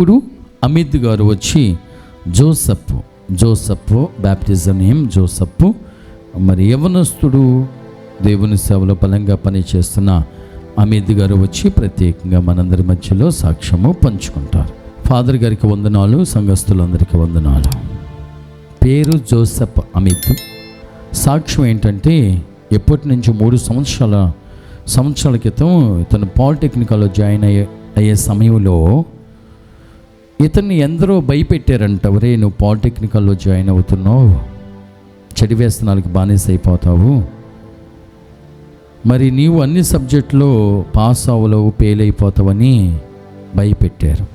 ఇప్పుడు అమిత్ గారు వచ్చి Joseph Joseph baptism name Joseph మరి యవనస్తుడు దేవుని సేవలో బలంగా పనిచేస్తున్న అమిత్ గారు వచ్చి ప్రత్యేకంగా మనందరి మధ్యలో సాక్ష్యము పంచుకుంటారు. ఫాదర్ గారికి వందనాలు సంఘస్థులందరికీ వందనాలు. పేరు జోసప్ అమిత్. సాక్ష్యం ఏంటంటే ఎప్పటి నుంచి మూడు సంవత్సరాల సంవత్సరాల క్రితం తను పాలిటెక్నికల్లో జాయిన్ అయ్యే అయ్యే సమయంలో ఇతన్ని ఎందరో భయపెట్టారంట. ఒరే నువ్వు పాలిటెక్నికల్లో జాయిన్ అవుతున్నావు. చెడు వ్యసనాలకి బానిస అయిపోతావు మరి నీవు అన్ని సబ్జెక్టులో పాస్ అవ్వలేవు ఫెయిల్ అయిపోతావని భయపెట్టారు.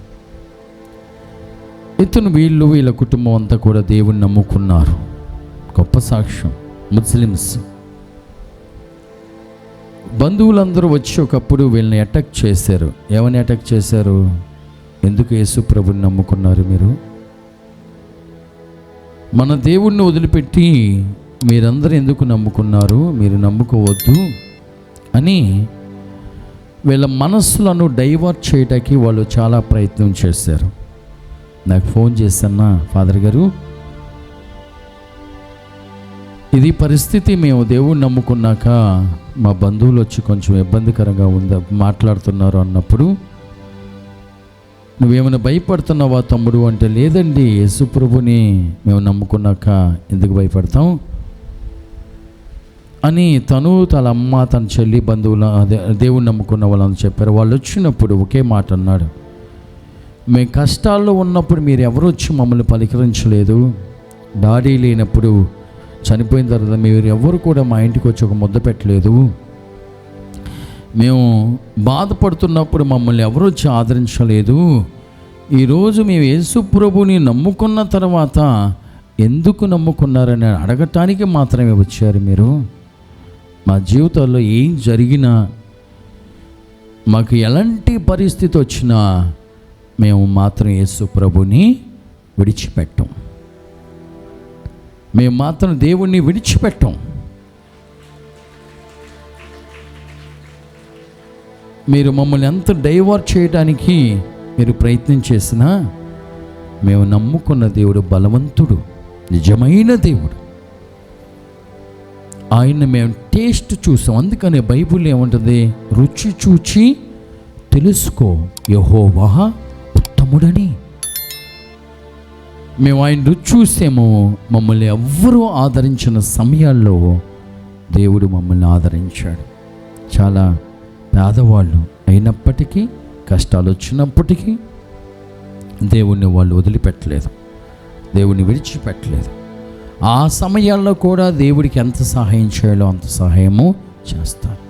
ఇతను వీళ్ళు వీళ్ళ కుటుంబం అంతా కూడా దేవుణ్ణి నమ్ముకున్నారు. గొప్ప సాక్ష్యం. ముస్లిమ్స్. బంధువులందరూ వచ్చి ఒకప్పుడు వీళ్ళని అటాక్ చేశారు. ఏమని అటాక్ చేశారు? ఎందుకు యేసు ప్రభుని నమ్ముకున్నారు మీరు? మన దేవుణ్ణి వదిలిపెట్టి మీరందరూ ఎందుకు నమ్ముకున్నారు? మీరు నమ్ముకోవద్దు అని వీళ్ళ మనస్సులను డైవర్ట్ చేయడానికి వాళ్ళు చాలా ప్రయత్నం చేశారు. నాకు ఫోన్ చేసన్నా ఫాదర్ గారు? ఇది పరిస్థితి మేము దేవుణ్ణి నమ్ముకున్నాక మా బంధువులు వచ్చి కొంచెం ఇబ్బందికరంగా ఉందా మాట్లాడుతున్నారు అన్నప్పుడు నువ్వేమైనా భయపడుతున్నావా తమ్ముడు అంటే లేదండి యేసుప్రభుని మేము నమ్ముకున్నాక ఎందుకు భయపడతాం? అని తను తన అమ్మ తన చెల్లి బంధువుల అదే నమ్ముకున్న వాళ్ళని చెప్పారు. వాళ్ళు వచ్చినప్పుడు ఒకే మాట అన్నాడు. మేము కష్టాల్లో ఉన్నప్పుడు మీరు ఎవరు వచ్చి మమ్మల్ని పలికరించలేదు? డాడీ లేనప్పుడు చనిపోయిన తర్వాత మీరు ఎవరు కూడా మా ఇంటికి వచ్చి ఒక ముద్ద పెట్టలేదు? మేము బాధపడుతున్నప్పుడు మమ్మల్ని ఎవరు వచ్చి ఆదరించలేదు ఈరోజు మేము యేసు ప్రభుని నమ్ముకున్న తర్వాత ఎందుకు నమ్ముకున్నారని అడగటానికి మాత్రమే వచ్చారు మీరు. మా జీవితాల్లో ఏం జరిగినా మాకు ఎలాంటి పరిస్థితి వచ్చినా మేము మాత్రం యేసు ప్రభుని విడిచిపెట్టం. మేము మాత్రం దేవుణ్ణి విడిచిపెట్టాం. మీరు మమ్మల్ని ఎంత డైవర్ట్ చేయడానికి మీరు ప్రయత్నం చేసినా మేము నమ్ముకున్న దేవుడు బలవంతుడు నిజమైన దేవుడు. ఆయన్ని మేము టేస్ట్ చూసాం. అందుకనే బైబుల్ ఏముంటుంది? రుచి చూచి తెలుసుకో యహోవా ఉత్తముడని. మేము ఆయన రుచి చూసేమో మమ్మల్ని ఎవ్వరూ ఆదరించిన సమయాల్లో దేవుడు మమ్మల్ని ఆదరించాడు. చాలా పేదవాళ్ళు అయినప్పటికీ కష్టాలు వచ్చినప్పటికీ దేవుణ్ణి వాళ్ళు వదిలిపెట్టలేదు. దేవుణ్ణి విడిచిపెట్టలేదు. ఆ సమయాల్లో కూడా దేవుడికి ఎంత సహాయం చేయాలో అంత సహాయము చేస్తారు.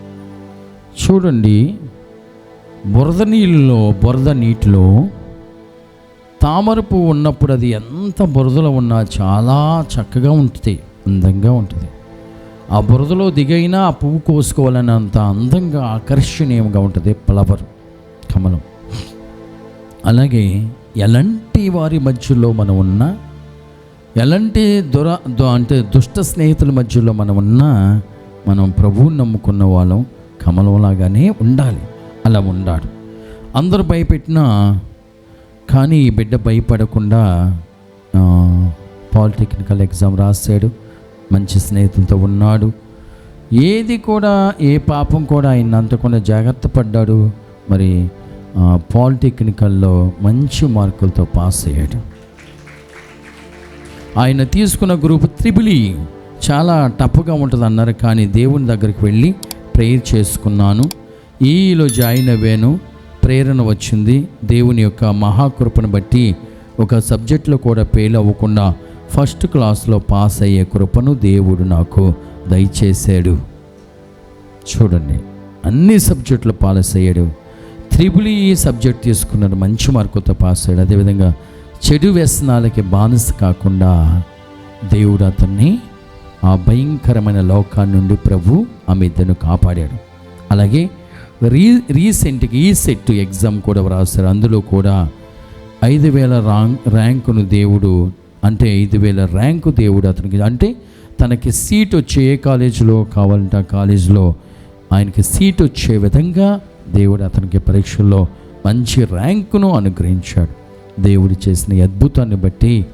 చూడండి బురద నీళ్ళలో బురద నీటిలో తామర పువ్వు ఉన్నప్పుడు అది ఎంత బురదలో ఉన్నా చాలా చక్కగా ఉంటుంది అందంగా ఉంటుంది. ఆ బురదలో దిగైనా ఆ పువ్వు కోసుకోవాలని అంత అందంగా ఆకర్షణీయంగా ఉంటుంది ఫ్లవర్ కమలం. అలాగే ఎలాంటి వారి మధ్యలో మనం ఉన్నా ఎలాంటి దుర దు- అంటే దుష్ట స్నేహితుల మధ్యలో మనం ఉన్నా మనం ప్రభువుని నమ్ముకున్న వాళ్ళం కమలంలాగానే ఉండాలి. అలా ఉండాడు అందరూ భయపెట్టినా కానీ ఈ బిడ్డ భయపడకుండా పాలిటెక్నికల్ ఎగ్జామ్ రాశాడు. మంచి స్నేహితులతో ఉన్నాడు. ఏది కూడా ఏ పాపం కూడా ఆయన అంతకుండా జాగ్రత్త పడ్డాడు. మరి పాలిటెక్నికల్లో మంచి మార్కులతో పాస్ అయ్యాడు. ఆయన తీసుకున్న గ్రూప్ త్రిబులి చాలా టఫ్గా ఉంటుంది అన్నారు కానీ దేవుని దగ్గరికి వెళ్ళి ప్రేయర్ చేసుకున్నాను. ఈలో జాయిన్ అయ్యాను ప్రేరణ వచ్చింది. దేవుని యొక్క మహాకృపను బట్టి ఒక సబ్జెక్టులో కూడా ఫెయిల్ అవ్వకుండా ఫస్ట్ క్లాస్లో పాస్ అయ్యే కృపను దేవుడు నాకు దయచేశాడు. చూడండి అన్ని సబ్జెక్టులు పాస్ అయ్యాడు. త్రిబుల్ ఈ సబ్జెక్ట్ తీసుకున్నాడు మంచి మార్కులతో పాస్ అయ్యాడు. అదేవిధంగా చెడు వ్యసనాలకి బానిస కాకుండా దేవుడు అతన్ని ఆ భయంకరమైన లోకాన్ని నుండి ప్రభు ఆమె ఇద్దరిని కాపాడాడు. అలాగే రీ రీసెంట్గా ఈ సెట్ ఎగ్జామ్ కూడా వ్రాస్తారు అందులో కూడా ఐదు వేల ర్యాంకును దేవుడు అంటే ఐదు వేల ర్యాంకు దేవుడు అతనికి అంటే తనకి సీట్ వచ్చే ఏ కాలేజీలో కావాలంటే ఆ కాలేజీలో ఆయనకి సీట్ వచ్చే విధంగా దేవుడు అతనికి పరీక్షల్లో మంచి ర్యాంకును అనుగ్రహించాడు. దేవుడు చేసిన అద్భుతాన్ని బట్టి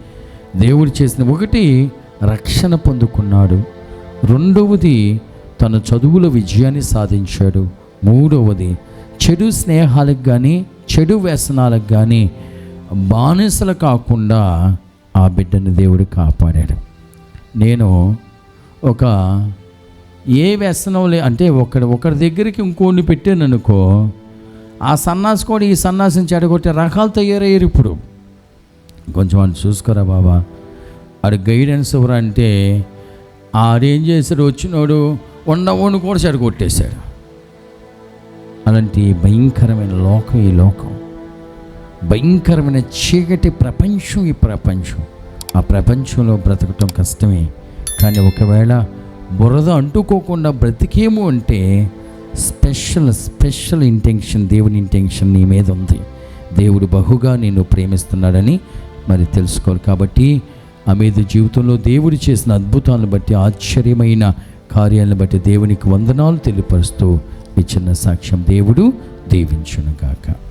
దేవుడు చేసిన ఒకటి రక్షణ పొందుకున్నాడు. రెండవది తన చదువుల విజయాన్ని సాధించాడు. మూడవది చెడు స్నేహాలకు కానీ చెడు వ్యసనాలకు కానీ బానిసలు కాకుండా ఆ బిడ్డని దేవుడు కాపాడాడు. నేను ఒక ఏ వ్యసనం లే అంటే ఒకడు ఒకరి దగ్గరికి ఇంకోని పెట్టాను అనుకో ఆ సన్నాసి కూడా ఈ సన్నాసిని చెడగొట్టే రకాలు తయారయ్యారు ఇప్పుడు. కొంచెం వాళ్ళు చూసుకోరా బాబా? ఆడు గైడెన్స్ ఎవరు అంటే ఆడేం చేశాడు? వచ్చినోడు ఉండవోని కూడా చెడగొట్టేశాడు. అలాంటి భయంకరమైన లోకం ఈ లోకం. భయంకరమైన చీకటి ప్రపంచం ఈ ప్రపంచం. ఆ ప్రపంచంలో బ్రతకటం కష్టమే. కానీ ఒకవేళ బురద అంటుకోకుండా బ్రతికేము అంటే స్పెషల్ స్పెషల్ ఇంటెన్షన్ దేవుని ఇంటెన్షన్ నీ మీద ఉంది. దేవుడు బహుగా నిన్ను ప్రేమిస్తున్నాడని మరి తెలుసుకోవాలి. కాబట్టి ఆమెద జీవితంలో దేవుడు చేసిన అద్భుతాలను బట్టి ఆశ్చర్యమైన కార్యాలను బట్టి దేవునికి వందనాలు తెలియపరుస్తూ ఈ చిన్న సాక్ష్యం దేవుడు దీవించునుగాక. ఆమె